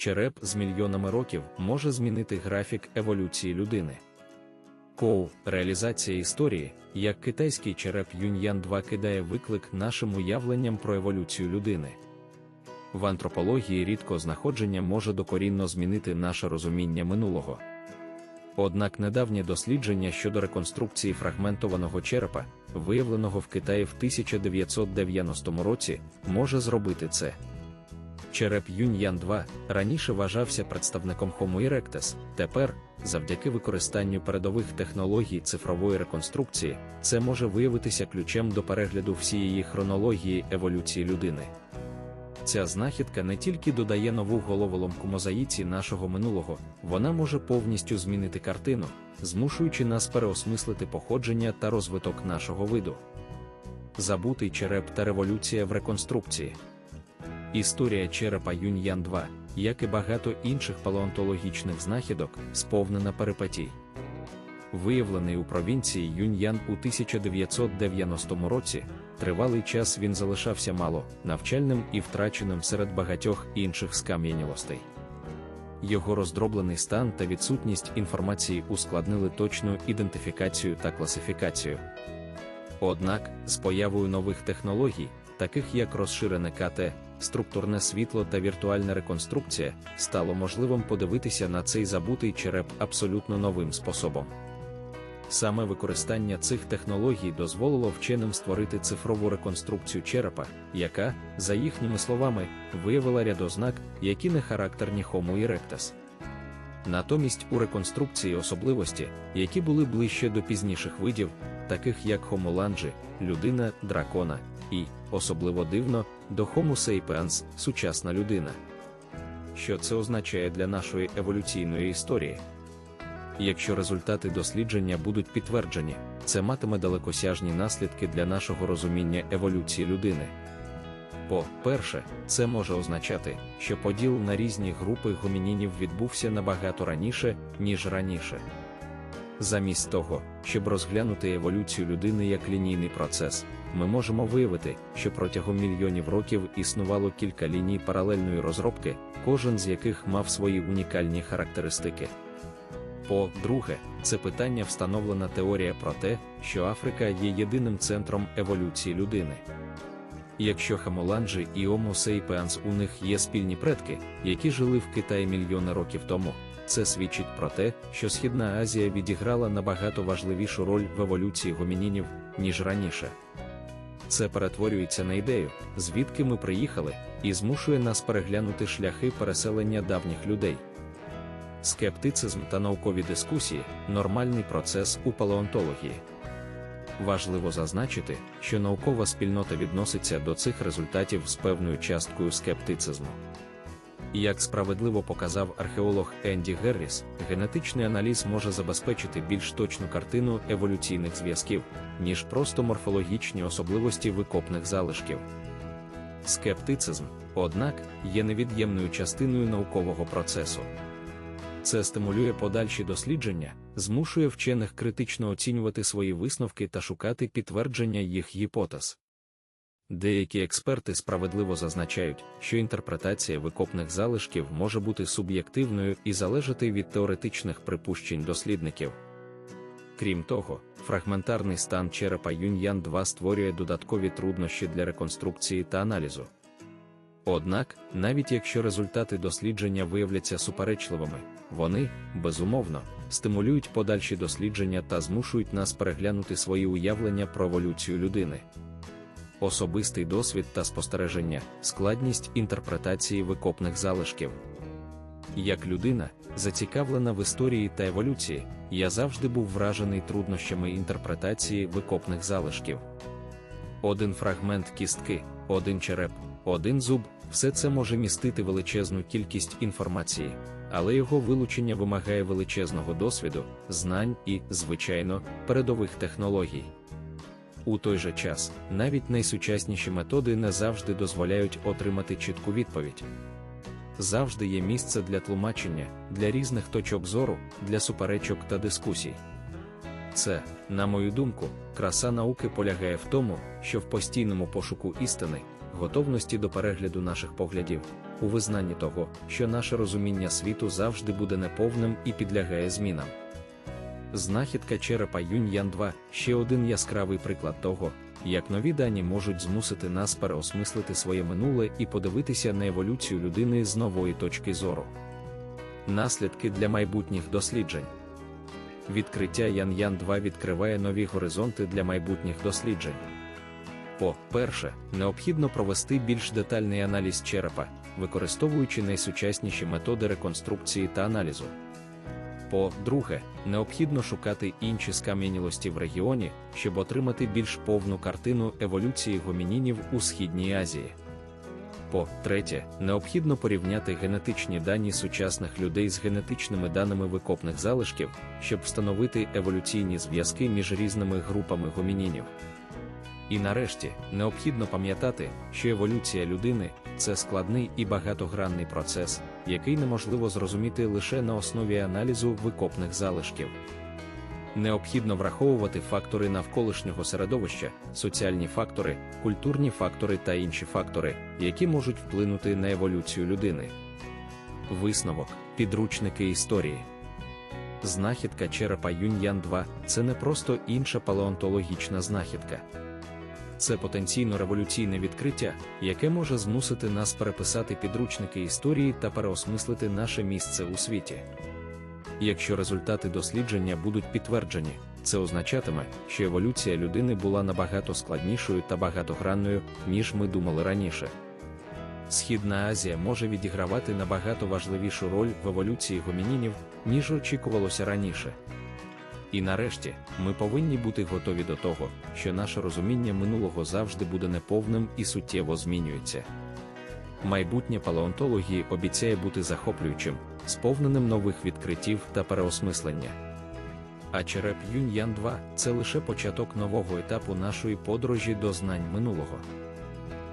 череп з мільйонами років може змінити графік еволюції людини. Коу, реалізація історії, як китайський череп Юньян 2 кидає виклик нашим уявленням про еволюцію людини. В антропології рідко знаходження може докорінно змінити наше розуміння минулого. Однак недавнє дослідження щодо реконструкції фрагментованого черепа, виявленого в Китаї в 1990 році, може зробити це. Череп Юньян 2 раніше вважався представником Homo erectus, тепер, завдяки використанню передових технологій цифрової реконструкції, це може виявитися ключем до перегляду всієї хронології еволюції людини. Ця знахідка не тільки додає нову головоломку мозаїці нашого минулого, вона може повністю змінити картину, змушуючи нас переосмислити походження та розвиток нашого виду. Забутий череп та революція в реконструкції. Історія черепа Юньян 2, як і багато інших палеонтологічних знахідок, сповнена перипетій. Виявлений у провінції Юньян у 1990 році, тривалий час він залишався мало навчальним і втраченим серед багатьох інших скам'янілостей. Його роздроблений стан та відсутність інформації ускладнили точну ідентифікацію та класифікацію. Однак, з появою нових технологій, таких як розширене КТ, структурне світло та віртуальна реконструкція, стало можливим подивитися на цей забутий череп абсолютно новим способом. Саме використання цих технологій дозволило вченим створити цифрову реконструкцію черепа, яка, за їхніми словами, виявила ряд ознак, які не характерні Homo erectus. Натомість у реконструкції особливості, які були ближче до пізніших видів, таких як langi, людина, дракона, і, особливо дивно, до Homo sapiens, сучасна людина. Що це означає для нашої еволюційної історії? Якщо результати дослідження будуть підтверджені, це матиме далекосяжні наслідки для нашого розуміння еволюції людини. По-перше, це може означати, що поділ на різні групи гомінінів відбувся набагато раніше, ніж раніше. Замість того, щоб розглянути еволюцію людини як лінійний процес, ми можемо виявити, що протягом мільйонів років існувало кілька ліній паралельної розробки, кожен з яких мав свої унікальні характеристики. По-друге, це питання встановлена теорія про те, що Африка є єдиним центром еволюції людини. Якщо Хамоланджі і Homo sapiens у них є спільні предки, які жили в Китаї мільйони років тому, це свідчить про те, що Східна Азія відіграла набагато важливішу роль в еволюції гомінінів, ніж раніше. Це перетворюється на ідею, звідки ми приїхали, і змушує нас переглянути шляхи переселення давніх людей. Скептицизм та наукові дискусії нормальний процес у палеонтології. Важливо зазначити, що наукова спільнота відноситься до цих результатів з певною часткою скептицизму. Як справедливо показав археолог Енді Герріс, генетичний аналіз може забезпечити більш точну картину еволюційних зв'язків, ніж просто морфологічні особливості викопних залишків. Скептицизм, однак, є невід'ємною частиною наукового процесу. Це стимулює подальші дослідження, змушує вчених критично оцінювати свої висновки та шукати підтвердження їх гіпотез. Деякі експерти справедливо зазначають, що інтерпретація викопних залишків може бути суб'єктивною і залежати від теоретичних припущень дослідників. Крім того, фрагментарний стан черепа Юньян 2 створює додаткові труднощі для реконструкції та аналізу. Однак, навіть якщо результати дослідження виявляться суперечливими, вони, безумовно, стимулюють подальші дослідження та змушують нас переглянути свої уявлення про еволюцію людини. Особистий досвід та спостереження, складність інтерпретації викопних залишків. Як людина, зацікавлена в історії та еволюції, я завжди був вражений труднощами інтерпретації викопних залишків. Один фрагмент кістки, один череп, один зуб, все це може містити величезну кількість інформації, але його вилучення вимагає величезного досвіду, знань і, звичайно, передових технологій. У той же час, навіть найсучасніші методи не завжди дозволяють отримати чітку відповідь. Завжди є місце для тлумачення, для різних точок зору, для суперечок та дискусій. Це, на мою думку, краса науки полягає в тому, що в постійному пошуку істини, готовності до перегляду наших поглядів, у визнанні того, що наше розуміння світу завжди буде неповним і підлягає змінам. Знахідка черепа Юнь-Ян 2 ще один яскравий приклад того, як нові дані можуть змусити нас переосмислити своє минуле і подивитися на еволюцію людини з нової точки зору. Наслідки для майбутніх досліджень. Відкриття Ян-Ян 2 відкриває нові горизонти для майбутніх досліджень. По-перше, необхідно провести більш детальний аналіз черепа, використовуючи найсучасніші методи реконструкції та аналізу. По-друге, необхідно шукати інші скам'янілості в регіоні, щоб отримати більш повну картину еволюції гомінінів у Східній Азії. По-третє, необхідно порівняти генетичні дані сучасних людей з генетичними даними викопних залишків, щоб встановити еволюційні зв'язки між різними групами гомінінів. І нарешті необхідно пам'ятати, що еволюція людини це складний і багатогранний процес, який неможливо зрозуміти лише на основі аналізу викопних залишків. Необхідно враховувати фактори навколишнього середовища, соціальні фактори, культурні фактори та інші фактори, які можуть вплинути на еволюцію людини. Висновок, підручники історії. Знахідка черепа Юнь-Ян 2 це не просто інша палеонтологічна знахідка. Це потенційно революційне відкриття, яке може змусити нас переписати підручники історії та переосмислити наше місце у світі. Якщо результати дослідження будуть підтверджені, це означатиме, що еволюція людини була набагато складнішою та багатогранною, ніж ми думали раніше. Східна Азія може відігравати набагато важливішу роль в еволюції гомінінів, ніж очікувалося раніше. І нарешті, ми повинні бути готові до того, що наше розуміння минулого завжди буде неповним і суттєво змінюється. Майбутнє палеонтології обіцяє бути захоплюючим, сповненим нових відкриттів та переосмислення. А череп Юнь-Ян 2 це лише початок нового етапу нашої подорожі до знань минулого.